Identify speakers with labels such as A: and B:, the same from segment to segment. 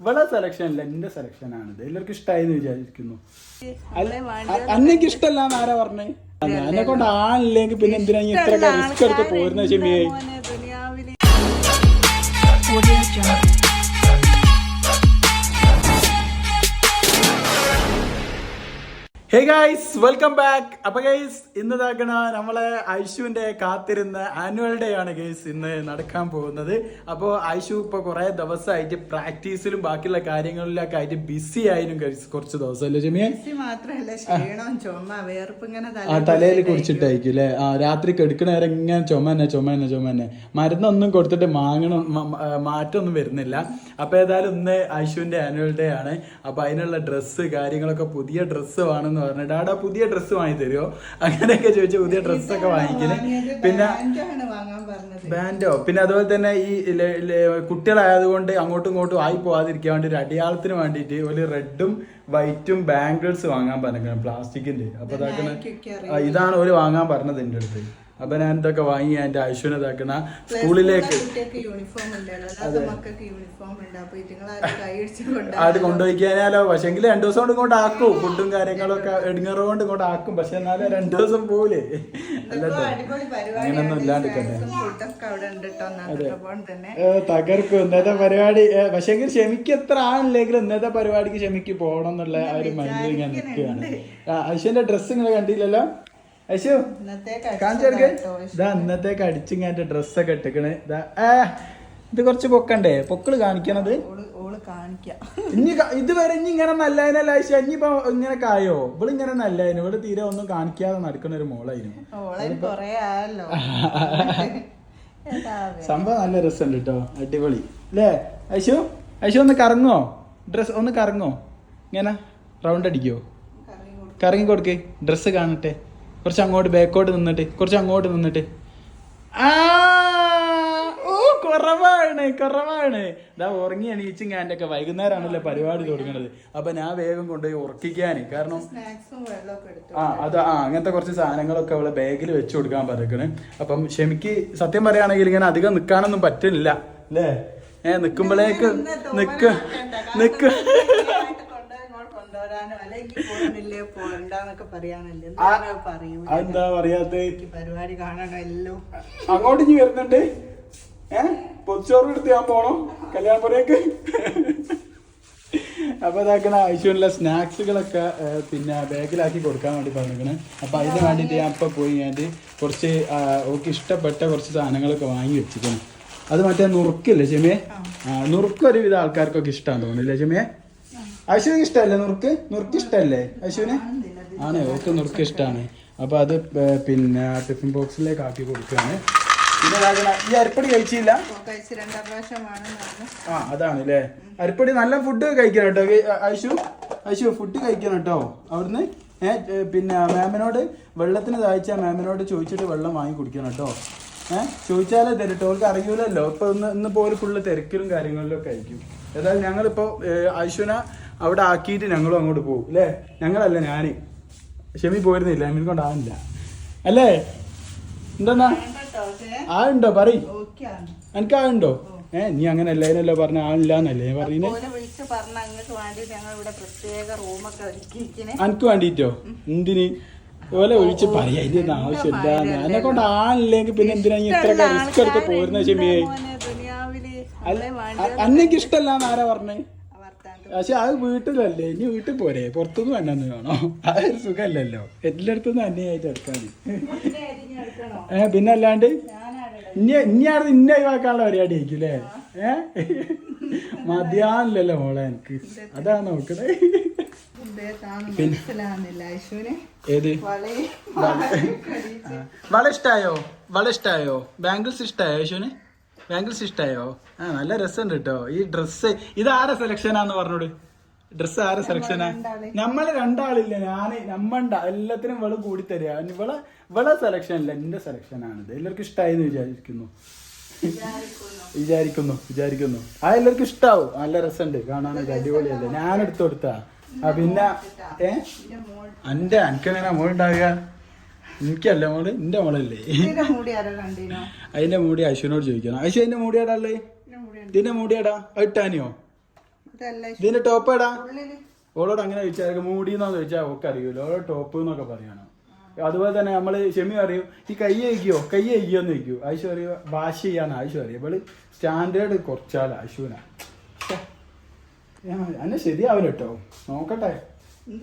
A: ഇവളെ സെലക്ഷൻ അല്ല എന്റെ സെലക്ഷൻ ആണിത് എല്ലാവർക്കും ഇഷ്ടമായി വിചാരിക്കുന്നു. അന്നെനിക്ക് ഇഷ്ടമല്ല ആരാ പറഞ്ഞേ? എന്നെ കൊണ്ട് ആളില്ലെങ്കിൽ പിന്നെ എന്തിനാ ഇത്ര റിസ്ക് എടുത്ത് പോരുന്ന ക്ഷമിയെ ഹേ ഗൈസ് വെൽക്കം ബാക്ക് അപ്പൊ ഗൈസ് ഇന്ന് ഇതാക്കണ നമ്മളെ ഐഷുവിന്റെ കാത്തിരുന്ന ആനുവൽ ഡേ ആണ് ഗൈസ് ഇന്ന് നടക്കാൻ പോകുന്നത്. അപ്പോൾ ഐഷു ഇപ്പൊ കുറെ ദിവസമായിട്ട് പ്രാക്ടീസിലും ബാക്കിയുള്ള കാര്യങ്ങളിലൊക്കെ ആയിട്ട് ബിസി ആയിരുന്നു ഗൈസ് കുറച്ച് ദിവസമല്ലേ
B: അല്ലേ മാത്രല്ല ക്ഷീണം ചുമ വേർപ്പ് ഇങ്ങനെ
A: ആ തലയിൽ കുടിച്ചിട്ടായിരിക്കും അല്ലേ? ആ രാത്രി കെടുക്കണ നേരം ഇങ്ങനെ ചുമ തന്നെ ചുമ തന്നെ ചുമ തന്നെ. മരുന്നൊന്നും കൊടുത്തിട്ട് മാങ്ങണം മാറ്റമൊന്നും വരുന്നില്ല. അപ്പൊ ഏതായാലും ഇന്ന് ഐഷുവിന്റെ ആനുവൽ ഡേ ആണ്. അപ്പൊ അതിനുള്ള ഡ്രസ്സ് കാര്യങ്ങളൊക്കെ പുതിയ ഡ്രസ്സ് വേണമെന്ന് പറഞ്ഞിട്ട് ഡാഡാ പുതിയ ഡ്രസ്സ് വാങ്ങി തരുമോ അങ്ങനെയൊക്കെ ചോദിച്ചു പുതിയ ഡ്രസ്സൊക്കെ വാങ്ങിക്കൽ. പിന്നെ ബാൻഡോ? പിന്നെ അതുപോലെ തന്നെ ഈ കുട്ടികളായതുകൊണ്ട് അങ്ങോട്ടും ഇങ്ങോട്ടും ആയി പോവാതിരിക്കാൻ വേണ്ടി ഒരു അടയാളത്തിന് വേണ്ടിയിട്ട് ഒരു റെഡും വൈറ്റും ബാംഗിൾസ് വാങ്ങാൻ പറഞ്ഞു പ്ലാസ്റ്റിക്കിന്റെ. അപ്പൊ ഇതാണ് ഒരു വാങ്ങാൻ പറഞ്ഞത് എന്റെ അടുത്ത്. അപ്പൊ ഞാൻ ഇതൊക്കെ വാങ്ങി എന്റെ ഐശ്വര്യ ഇതാക്കണ സ്കൂളിലേക്ക് അത്. കൊണ്ടുപോയിക്കാനാലോ? പക്ഷെങ്കിൽ രണ്ടു ദിവസം കൊണ്ട് ഇങ്ങോട്ട് ആക്കും. ഫുഡും കാര്യങ്ങളൊക്കെ എടുങ്ങറ കൊണ്ട് ഇങ്ങോട്ട് ആക്കും. പക്ഷെ എന്നാലും രണ്ടു ദിവസം പോവില്ലേ അല്ലട്ടോ. അങ്ങനൊന്നും ഇല്ലാണ്ടിരിക്കട്ടെ തകർക്കും. ഇന്നത്തെ പരിപാടി പക്ഷെങ്കിൽ ക്ഷമിക്ക് എത്ര ആണില്ലെങ്കിലും ഇന്നത്തെ പരിപാടിക്ക് ക്ഷമിക്ക് പോകണം എന്നുള്ള ആ ഒരു മൈൻഡിൽ ഞാൻ നിൽക്കുകയാണ്. അശ്വന്റെ ഡ്രസ്സ് നിങ്ങൾ കണ്ടില്ലല്ലോ? ഐശു കാണിച്ചെടുക്ക് ഇതാ ഇന്നത്തേക്ക് അടിച്ചിങ്ങാന്റെ ഡ്രസ്സൊക്കെ ഇട്ടേക്കണ്. ഇതാ ഏ ഇത് കുറച്ച് പൊക്കണ്ടേ? പൊക്കൾ കാണിക്കണത്. ഇനി ഇത് ഇതുവരെ ഇനി ഇങ്ങനെ നല്ലതിനല്ല ഐശ ഇനിയിപ്പോ ഇങ്ങനെ കായോ? ഇവൾ ഇങ്ങനെ നല്ലതിന് ഇവിടെ തീരെ ഒന്നും കാണിക്കാതെ നടക്കുന്ന ഒരു മോളായിരുന്നു. സംഭവം നല്ല രസമുണ്ട് കേട്ടോ അടിപൊളി. അല്ലേ ഐശു ഐശു ഒന്ന് കറങ്ങോ? ഡ്രസ് ഒന്ന് കറങ്ങോ? ഇങ്ങനെ റൗണ്ട് അടിക്കോ? കറങ്ങി കൊടുക്കേ. ഡ്രസ്സ് കാണട്ടെ. കുറച്ച് അങ്ങോട്ട് ബാക്കോട്ട് നിന്നിട്ട് കുറച്ച് അങ്ങോട്ട് നിന്നിട്ട്. ആ ഓ കുറവാണ് കുറവാണ്. ഇതാ ഉറങ്ങി എണീച്ചും ഞാൻ ഒക്കെ വൈകുന്നേരമാണല്ലോ പരിപാടി തുടങ്ങുന്നത് അപ്പൊ ഞാൻ വേഗം കൊണ്ടുപോയി ഉറക്കിക്കാന്. കാരണം ആ അത് ആ അങ്ങനത്തെ കുറച്ച് സാധനങ്ങളൊക്കെ അവളെ ബാഗിൽ വെച്ച് കൊടുക്കാൻ പറയണേ അപ്പം ക്ഷമിക്ക് സത്യം പറയുകയാണെങ്കിൽ ഇങ്ങനെ അധികം നിൽക്കാനൊന്നും പറ്റില്ല അല്ലേ? ഏ നിക്കുമ്പോഴേക്ക് നിൽക്ക് നിക്ക്
B: കൊണ്ടുവരാനോ അല്ലെങ്കിൽ പോകണില്ലേ? പോകണ്ടെന്നൊക്കെ പറയാനല്ലേ?
A: ആ,
B: എന്താണ് പറയൂ
A: അതെന്താ പറയാത്ത?
B: പരിപാടി കാണണല്ലോ
A: അങ്ങോട്ട് ഇനി വരുന്നുണ്ട്. ഏ? പൊച്ചോറ് എടുത്ത് ഞാൻ പോണോ. കല്യാണപ്പുറേക്ക് അപ്പൊ ഇതാക്കണ ആവശ്യമുള്ള സ്നാക്സുകളൊക്കെ പിന്നെ ബാഗിലാക്കി കൊടുക്കാൻ വേണ്ടി പറഞ്ഞിരിക്കണ്. അപ്പൊ അതിന് വേണ്ടിയിട്ട് ഞാൻ ഇപ്പൊ പോയി ഞാൻ കുറച്ച് ഓക്ക് ഇഷ്ടപ്പെട്ട കുറച്ച് സാധനങ്ങളൊക്കെ വാങ്ങി വെച്ചിരിക്കണം. അത് മറ്റേ നുറുക്കില്ലേ ചെമിയെ നുറുക്കൊരുവിധ നുറുക്ക് ഒരുവിധ ആൾക്കാർക്കൊക്കെ ഇഷ്ടമാണെന്ന് തോന്നുന്നില്ലേ ചെമിയെ ഐശ്വര്യക്ക് ഇഷ്ടമല്ലേ നുറുക്ക്? നുറുക്ക് ഇഷ്ടമല്ലേ അശുവിന് ആണ് ഓക്ക് നുറുക്ക് ഇഷ്ടമാണ് അപ്പൊ അത് പിന്നെ ടിഫിൻ ബോക്സിലേക്ക് ആക്കി കൊടുക്കുകയാണ്. പിന്നെ ഈ അരിപ്പടി കഴിച്ചില്ല? ആ അതാണ് അല്ലേ അരിപ്പടി നല്ല ഫുഡ് കഴിക്കണം കേട്ടോ. അശു ഐശു ഫുഡ് കഴിക്കണം കേട്ടോ. അവിടുന്ന് പിന്നെ മാമിനോട് വെള്ളത്തിന് ദാഹിച്ചാൽ മാമിനോട് ചോദിച്ചിട്ട് വെള്ളം വാങ്ങി കുടിക്കണം കേട്ടോ. ഏഹ് ചോദിച്ചാലേ തരട്ടോ അവർക്ക് അറിയൂലല്ലോ. ഇപ്പൊ ഇന്ന് ഇന്ന് പോലെ ഫുള്ള് തിരക്കിലും കാര്യങ്ങളിലും ഒക്കെ ആയിരിക്കും. ഏതായാലും ഞങ്ങളിപ്പോ ഐശ്വന അവിടെ ആക്കിയിട്ട് ഞങ്ങളും അങ്ങോട്ട് പോകും അല്ലേ? ഞങ്ങളല്ല ഞാൻ ക്ഷമി പോയിരുന്നില്ല എന്നെ കൊണ്ടാവില്ല അല്ലേ? എന്താ ആ ഉണ്ടോ
B: പറ
A: എനിക്ക് ആളുണ്ടോ ഏ നീ അങ്ങനെ അല്ലേനല്ലോ പറഞ്ഞ ആളില്ലാന്നല്ലേ ഞാൻ
B: പറഞ്ഞ
A: അനക്ക് വേണ്ടിട്ടോ എന്തിന്? ഓലെ ഒഴിച്ച് പറയാ ഇതിന്റെ ആവശ്യമില്ല എന്നെ കൊണ്ട് ആളില്ലെങ്കിൽ പിന്നെ എന്തിനാ നീ ഇത്ര റിസ്ക് എടുത്ത് പോരുന്ന
B: ദുനിയാവിൽ
A: അന്നെനിക്ക് ഇഷ്ടല്ല ആരാ പറഞ്ഞേ? പക്ഷെ അത് വീട്ടിലല്ലേ? ഇനി വീട്ടിൽ പോരെ? പുറത്തുനിന്ന് വേണ്ടെന്ന് വേണോ? അതൊരു സുഖമല്ലല്ലോ. എല്ലായിടത്തുനിന്ന് അന്യായിട്ട് എടുക്കാൻ ഏ പിന്നെ അല്ലാണ്ട്?
B: ഇനി
A: ഇനി ഇനിയാണ് ഇന്ന ഒഴിവാക്കാനുള്ള പരിപാടി ആയിരിക്കും അല്ലേ? ഏ? മതിയാണല്ലോ മോളെ എനിക്ക്. അതാണ് നോക്കണേ. ഏത്? വള ഇഷ്ടായോ? വള ഇഷ്ടായോ? ബാംഗിൾസ് ഇഷ്ടായോ യേശുവിന് ബാംഗിൾസ് ഇഷ്ടായോ? ആ നല്ല രസമുണ്ട് കേട്ടോ ഈ ഡ്രസ്സ് ഇത് ആരെ സെലക്ഷനാന്ന് പറഞ്ഞോട്? ഡ്രസ്സ് ആരെ സെലക്ഷനാ നമ്മൾ രണ്ടാളില്ല? ഞാൻ നമ്മണ്ട. എല്ലാത്തിനും വെള്ളം കൂടി തരിക ഇവളെ ഇവളെ സെലക്ഷൻ അല്ല എന്റെ സെലക്ഷൻ ആണിത്. എല്ലാവർക്കും ഇഷ്ടായെന്ന് വിചാരിക്കുന്നു. വിചാരിക്കുന്നു. വിചാരിക്കുന്നു ആ എല്ലാവർക്കും ഇഷ്ടാവും. നല്ല രസമുണ്ട്. കാണാനൊക്കെ അടിപൊളിയല്ലേ? ഞാൻ എടുത്തു കൊടുത്താ. ആ പിന്നെ ഏ? അന്റെ എനിക്കെങ്ങനെ മോളുണ്ടാവുക? എനിക്കല്ല മോൾ എന്റെ മോളല്ലേ?
B: മൂടി
A: അതിന്റെ മൂടി അശ്വിനോട് ചോദിക്കണം. അശ്വ അതിന്റെ മൂടിയാടാ ഉള്ളത്
B: ഇതിന്റെ മൂടി
A: മൂടിയാടാ ഇട്ടാനിയോ? ഇതിന്റെ ടോപ്പ് എടാ ഓളോട് അങ്ങനെ ചോദിച്ചാൽ മൂടി എന്നാ ചോദിച്ചാൽ ഒക്കെ അറിയൂല. ഓളോ ടോപ്പ് എന്നൊക്കെ പറയണം. അതുപോലെ തന്നെ നമ്മൾ ഷെമി അറിയൂ ഈ കൈ അയക്കോ കൈ അയക്കോ എന്ന് ചോദിക്കൂ. ആയിഷു അറിയോ വാഷ് ചെയ്യാൻ ആയിഷു അറിയോ ഇവൾ സ്റ്റാൻഡേർഡ് കുറച്ചാൽ ആയിഷുവിനാ അന്നെ ശരിയാവില്ല കേട്ടോ നോക്കട്ടെ.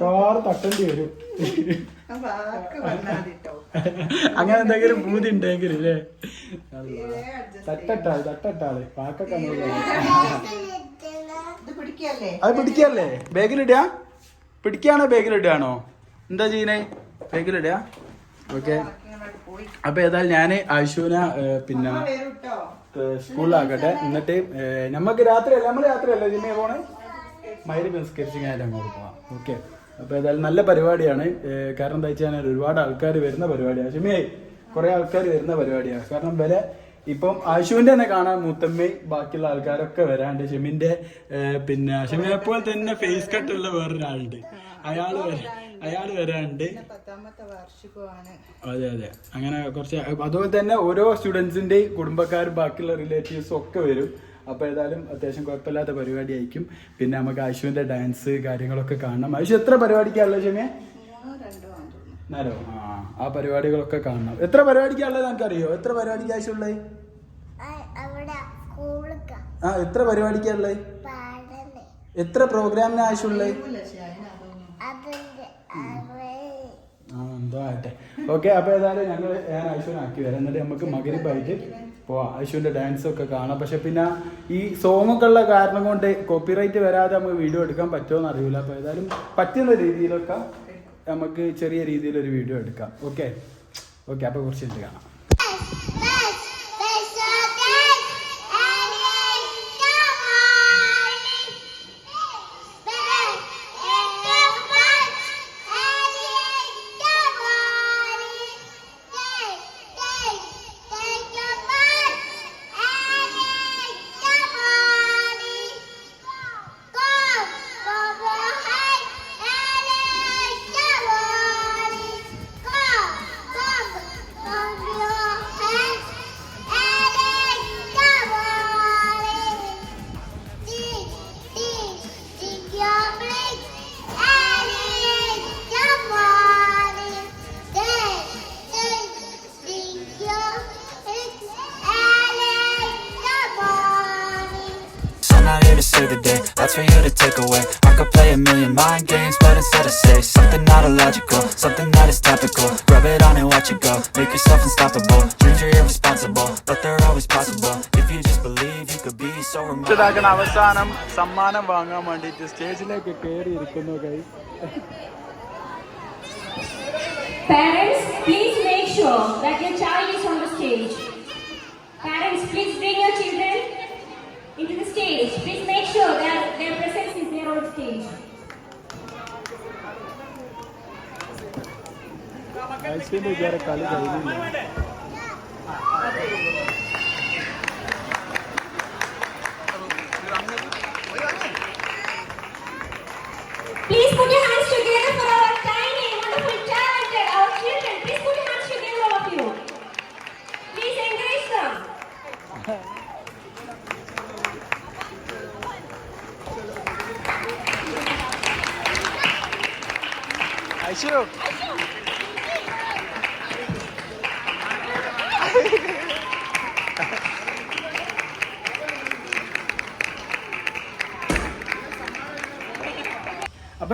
A: കാറ് തട്ടേണ്ടി വരും.
B: ആ വാക്ക് പറഞ്ഞാൽ
A: അങ്ങനെ എന്തെങ്കിലും ഭൂതി ഉണ്ടെങ്കിൽ അല്ലേ തട്ടട്ടാൾ
B: തട്ടട്ടാൾ പിടിക്കല്ലേ?
A: അത് പിടിക്കല്ലേ? ബാഗിലിടുക? പിടിക്കാണോ ബാഗിലിടുകയാണോ? എന്താ ചെയ്യണേ? ബാഗിലിടുക? ഓക്കെ. അപ്പൊ ഏതായാലും ഞാൻ ആയിഷുവിനെ ഏഹ്, പിന്നെ സ്കൂളിലാക്കട്ടെ. എന്നിട്ട് ഏഹ്, നമുക്ക് നമ്മൾ നമ്മൾ രാത്രിയല്ല ജിമ്മയെ പോണേ? സ്കെച്ചിങ് ആയിട്ട് അങ്ങോട്ട് പോവാം. ഓക്കെ അപ്പൊ ഏതായാലും നല്ല പരിപാടിയാണ്. കാരണം എന്താ വെച്ചാൽ ഒരുപാട് ആൾക്കാർ വരുന്ന പരിപാടിയാണ്. ഷമിയായി കുറേ ആൾക്കാർ വരുന്ന പരിപാടിയാണ്. കാരണം വില ഇപ്പം ആശുവിന്റെ തന്നെ കാണാൻ മൂത്തമ്മയും ബാക്കിയുള്ള ആൾക്കാരൊക്കെ വരാണ്ട്. ഷെമിന്റെ പിന്നെ ഷെമിനെ പോലെ തന്നെ ഫേസ് കട്ടുള്ള വേറൊരാളുണ്ട്. അയാൾ അയാൾ അയാൾ വരാണ്ട്. അതെ അതെ. അങ്ങനെ കുറച്ച് അതുപോലെ തന്നെ ഓരോ സ്റ്റുഡൻസിന്റെയും കുടുംബക്കാരും ബാക്കിയുള്ള റിലേറ്റീവ്സും ഒക്കെ വരും. അപ്പൊ ഏതായാലും അത്യാവശ്യം കുഴപ്പമില്ലാത്ത പരിപാടി ആയിരിക്കും പിന്നെ നമുക്ക് അശുവിന്റെ ഡാൻസ് കാര്യങ്ങളൊക്കെ കാണണം. ആശു എത്ര പരിപാടിക്കാണല്ലോ
B: ആണെന്ന് തോന്നുന്നു
A: ആ ആ പരിപാടികളൊക്കെ കാണണം. എത്ര പരിപാടിക്കാണുള്ളത് നമുക്കറിയോ എത്ര പരിപാടിക്ക് ആവശ്യമുള്ളത് ആ എത്ര പരിപാടിക്കാണുള്ളത്?
C: പാടൽ
A: എത്ര പ്രോഗ്രാമിന് ആവശ്യമുള്ളത് ആ എന്തോ ആട്ടെ ഓക്കെ അപ്പൊ ഏതായാലും ഞങ്ങൾ ഞാൻ ആവശ്യം ആക്കി വരാം എന്നിട്ട് നമുക്ക് മകരിപ്പായിട്ട് ഐശ്വര്യന്റെ ഡാൻസ് ഒക്കെ കാണാം. പക്ഷെ പിന്നെ ഈ സോങ് ഒക്കെ ഉള്ള കാരണം കൊണ്ട് കോപ്പിറൈറ്റ് വരാതെ നമുക്ക് വീഡിയോ എടുക്കാൻ പറ്റുമോ അറിയില്ല. അപ്പോൾ ഏതായാലും പറ്റുന്ന രീതിയിലൊക്കെ നമുക്ക് ചെറിയ രീതിയിലൊരു വീഡിയോ എടുക്കാം. ഓക്കെ ഓക്കെ അപ്പോൾ കുറച്ച് കാണാം.
D: I'm not here to save the day, that's for you to take away I could play a million mind games, but instead I say Something not illogical, something that is topical Rub it on and watch it go, make yourself unstoppable Dreams are irresponsible, but they're always possible If you just believe, you could be so remarkable
A: ഇതാക്കണ അവസാനം സമ്മാനം വാങ്ങാൻ വേണ്ടിയിട്ട് സ്റ്റേജിലേക്ക് കയറി ഇരിക്കുന്നു കൈ
E: Parents, please make sure that your child is on the stage. Parents, please bring your children into the stage. Please make sure that their presence is there on the
A: stage.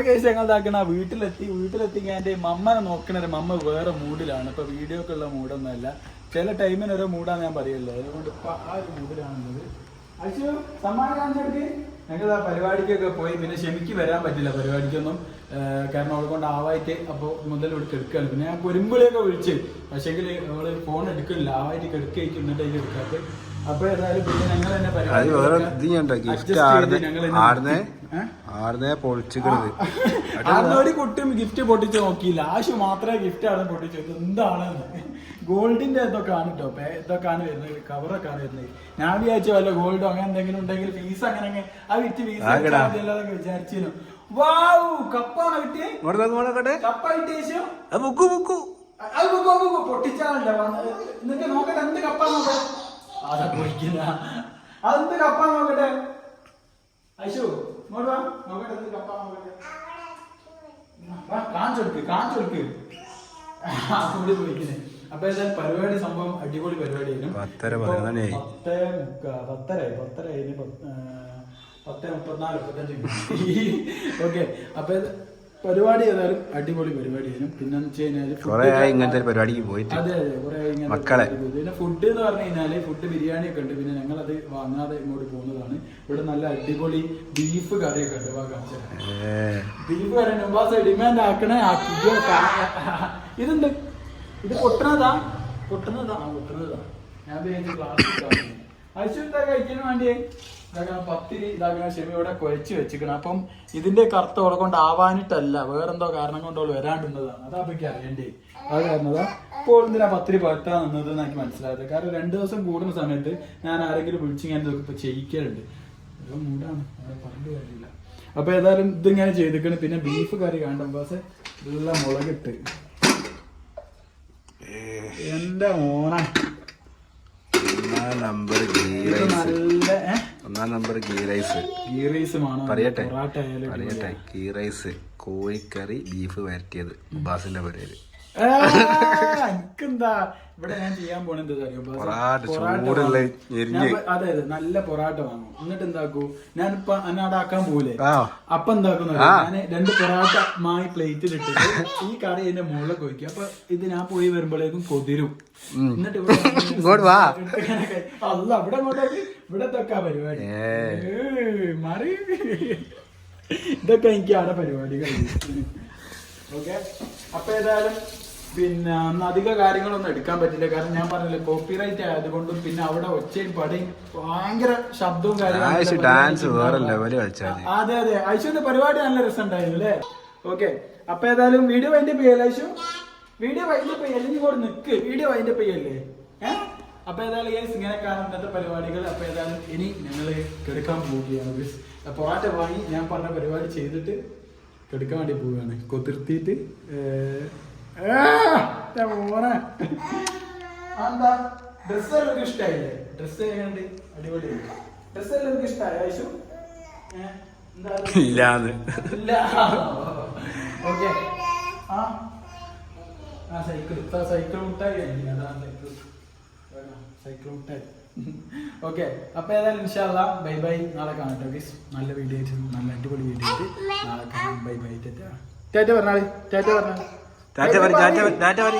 A: അപ്പൊ കേസ് ഞങ്ങൾ ഇതാക്കണ വീട്ടിലെത്തി വീട്ടിലെത്തി എന്റെ മമ്മനെ നോക്കണ മമ്മ വേറെ മൂഡിലാണ്. ഇപ്പൊ video ഒക്കെ ഉള്ള മൂഡൊന്നുമല്ല. ചില ടൈമിന് ഓരോ മൂഡാണ് ഞാൻ പറയല്ലോ. അതുകൊണ്ട് ഇപ്പൊ ആ ഒരു മൂഡിലാണുള്ളത്. അശു സമ്മാനം കാണിച്ചെടുക്ക് ഞങ്ങൾ ആ പരിപാടിക്കൊക്കെ പോയി. പിന്നെ ക്ഷമിക്ക് വരാൻ പറ്റില്ല പരിപാടിക്കൊന്നും. കാരണം അവളെ കൊണ്ട് ആവായിട്ട് അപ്പോൾ മുതൽ ഇവിടെ എടുക്കുകയാണ്. പിന്നെ ഞാൻ പൊരുമ്പുളിയൊക്കെ വിളിച്ച്. പക്ഷേങ്കിൽ അവൾ ഫോൺ എടുക്കില്ല ആവായിട്ട് എടുക്കേക്ക് എന്നിട്ട് അതിൽ എടുക്കാത്ത അപ്പൊ ഏതായാലും പിന്നെ ഞങ്ങൾ തന്നെ
F: പരിപാടി ഞാൻ
A: ഞങ്ങൾ
F: ആടുന്നേ പൊളിച്ചിക്കണത്?
A: ഒരു കുട്ടിയും ഗിഫ്റ്റ് പൊട്ടിച്ച് നോക്കിയില്ല. ആശു മാത്രമേ ഗിഫ്റ്റ് ആണ് പൊട്ടിച്ചു എന്താണെന്ന്? ഗോൾഡിന്റെ ഇതൊക്കെ ആണ് കേട്ടോ പേ- ഇതൊക്കെ ആണ് വരുന്നത്. കവറൊക്കെ ആണ് വരുന്നത്. ഞാൻ വിചാരിച്ചു വല്ല ഗോൾഡോ അങ്ങനെ എന്തെങ്കിലും ഉണ്ടെങ്കിൽ ഫീസ് അങ്ങനെ അങ്ങ് ആ വിറ്റ് ഫീസ്
F: വിചാരിച്ചു
A: വിചാരിച്ചിരുന്നു. വാവ് കപ്പാണ്
F: കിട്ടിയത്
A: കപ്പ കിട്ടിയ ശേഷം
F: അത് മുക്കു മുക്കു.
A: അത് പൊക്കോ, പൊട്ടിച്ചാലല്ല വന്നത്. എന്നിട്ട് നോക്കട്ടെ എന്ത് കപ്പാ നോക്കട്ടെ? അതെ പൊളിക്കില്ല അതെന്ത് കപ്പാ നോക്കട്ടെ? അശു വാ നോക്കട്ടെ എന്ത് കപ്പ നോക്കട്ടെ കാണിച്ചെടുക്ക് കാണിച്ചു കൊടുക്ക് കാണിച്ചു കൊടുക്ക് അവിടെ പോയിക്കുന്നേ അപ്പൊ ഏതായാലും പരിപാടി സംഭവം അടിപൊളി പരിപാടിയായിരുന്നു.
F: പത്തര പത്തര
A: പത്തേ മുക്കാ പത്തരായി പത്തരായി പത്തേ മുപ്പത്തിനാല് മുപ്പത്തഞ്ച് ഓക്കെ അപ്പൊ പരിപാടി ഏതായാലും അടിപൊളി പരിപാടിയായിരുന്നു. പിന്നെ വെച്ച് കഴിഞ്ഞാൽ food
F: കൊറേ ഇങ്ങനത്തെ പരിപാടിക്ക് പോയിട്ട്.
A: അതെ അതെ കുറെ ഇങ്ങനെ
F: മക്കളെ.
A: പിന്നെ ഫുഡ് എന്ന് പറഞ്ഞു കഴിഞ്ഞാൽ ഫുഡ് ബിരിയാണി ഒക്കെ ഉണ്ട്. പിന്നെ ഞങ്ങൾ അത് വാങ്ങാതെ ഇങ്ങോട്ട് പോകുന്നതാണ്. ഇവിടെ നല്ല അടിപൊളി ബീഫ് കറിയൊക്കെ ഉണ്ട്. വാ കാണിച്ചു തരാം.
F: ഏ.
A: ബീഫ് കറി നുമ്പാസ് ഡിമാൻഡ് ആക്കണേ ആക്കിക്കോ. കാ- ഇത് പൊട്ടണതാ? പൊട്ടണതാ? പൊട്ടണതാ. ഞാൻ വിചാരിച്ചു ക്ലാസ് അയച്ചു എന്താ കഴിക്കാൻ വേണ്ടിയേ ഇതാക്കണ പത്തിരി ഇതാക്കണ ഇവിടെ കുഴച്ച് വെച്ചിക്കണം അപ്പം ഇതിന്റെ കറുത്ത ഓളെ കൊണ്ട് ആവാനിട്ടല്ല. വേറെന്തോ കാരണം കൊണ്ട് വരാണ്ടുന്നതാണ് വരാണ്ടിരുന്നതാണ്. അതാ അപ്പൊ എനിക്ക് അറിയണ്ടേ. അത് കാരണതാ. ഇപ്പോൾ എന്തിനാ പത്തിരി പറ്റാൻ നിന്നത് എനിക്ക് മനസ്സിലായത് കാരണം രണ്ടു ദിവസം കൂടുന്ന സമയത്ത് ഞാൻ ആരെങ്കിലും വിളിച്ച് ഞാൻ ഇതൊക്കെ ഇപ്പൊ ചെയ്യിക്കലുണ്ട്. മൂടാണ് അവിടെ പറഞ്ഞിട്ട് കാര്യമില്ല. അപ്പൊ ഏതായാലും ഇതിങ്ങനെ ചെയ്തിക്കണ് പിന്നെ ബീഫ് കറി കാണും പക്ഷെ നല്ല മുളകിട്ട്. എന്റെ മോന.
F: ഒന്നാം നമ്പർ ഗീ
A: ഇത് നല്ല
F: ഒന്നാം number ghee rice.
A: Ghee rice വേണം
F: പറയട്ടെ?
A: പൊറാട്ട ആയാലും
F: പറയട്ടെ? ഗീ റൈസ് കോഴിക്കറി ബീഫ് വരട്ടിയത് മുബാസിന്റെ പേര്
A: എനിക്കെന്താ? ഇവിടെ ഞാൻ ചെയ്യാൻ പോണെന്ത്. ഞാൻ അതെ അതെ നല്ല പൊറാട്ട വാങ്ങും എന്നിട്ട് എന്താക്കൂ? ഞാനിപ്പോ അന്നാടാക്കാൻ പോലെ
F: ആ.
A: അപ്പൊ എന്താക്കുന്നു ഞാൻ രണ്ട് പൊറാട്ട മായി പ്ലേറ്റിലിട്ട് ഈ കറി എന്റെ മുകളിൽ കൊയ്ക്കും. അപ്പൊ ഇത് ഞാൻ പോയി വരുമ്പോഴേക്കും കൊതിരും. എന്നിട്ട് ഇവിടെ. അല്ല ഇവിടെ ഇങ്ങോട്ടേക്ക് ഇവിടെ തൊക്കാ പരിപാടി. മറി. ഇതൊക്കെ എനിക്ക് പരിപാടി പരിപാടികൾ ഓക്കെ അപ്പൊ ഏതായാലും പിന്നെ അന്ന് അധിക കാര്യങ്ങളൊന്നും എടുക്കാൻ പറ്റില്ല. കാരണം ഞാൻ പറഞ്ഞില്ലേ കോപ്പിറൈറ്റ് ആയതുകൊണ്ടും പിന്നെ അവിടെ ഒച്ചയും പടയും ഭയങ്കര ശബ്ദവും
F: കാര്യങ്ങളും ഡാൻസ് വേറെ.
A: അതെ അതെ. ഐശുവിന്റെ പരിപാടി നല്ല രസം ഉണ്ടായിരുന്നു അല്ലേ? ഓക്കെ അപ്പൊ ഏതായാലും വീഡിയോ വൈൻഡ് ചെയ്യല്ലേ ഐശു? വീഡിയോ വൈൻഡ് ചെയ്യല്ലേ നീ കൂടെ നിക്ക്. വീഡിയോ വൈൻഡ് ചെയ്യല്ലേ? ഏഹ് അപ്പൊ ഏതായാലും guys, ഇങ്ങനെ ഇന്നത്തെ പരിപാടികൾ. അപ്പൊ ഏതായാലും ഇനി ഞങ്ങൾ കെടുക്കാൻ പോവുകയാണ്. പൊറാട്ട വാങ്ങി ഞാൻ പറഞ്ഞ പരിപാടി ചെയ്തിട്ട് കെടുക്കാൻ വേണ്ടി പോവുകയാണ്. കൊതിർത്തിട്ട് മോനെ. എന്താ? ഡ്രസ്സ് എല്ലാവർക്കും ഇഷ്ടമായില്ലേ ഡ്രസ്സ് എങ്ങനെയുണ്ട്? അടിപൊളിയായി. ഡ്രസ് എല്ലാവർക്കും ഇഷ്ടമായി ആയിഷു ഏഹ്? എന്താ?
F: ഇല്ലാന്ന്
A: ഇല്ല. ഓക്കെ. ആ. ആ സൈക്കിൾ. സൈക്കിൾ മുട്ടായി സൈക്കിൾ മുട്ടായി. ഓക്കെ അപ്പൊ ഏതായാലും ഇൻഷാല്ല ബൈ ബൈ നാളെ കാണട്ടെ ഗൈസ് നല്ല വീഡിയോ ആയിട്ട് നല്ല അടിപൊളി വീഡിയോ ആയിട്ട്. നാളെ കാണാം. ബൈ ബൈ ടാറ്റ. ടാറ്റ പറഞ്ഞാളി ടാറ്റ പറഞ്ഞാളി.
F: ടാറ്റ പറ ടാറ്റ ടാറ്റ പറ.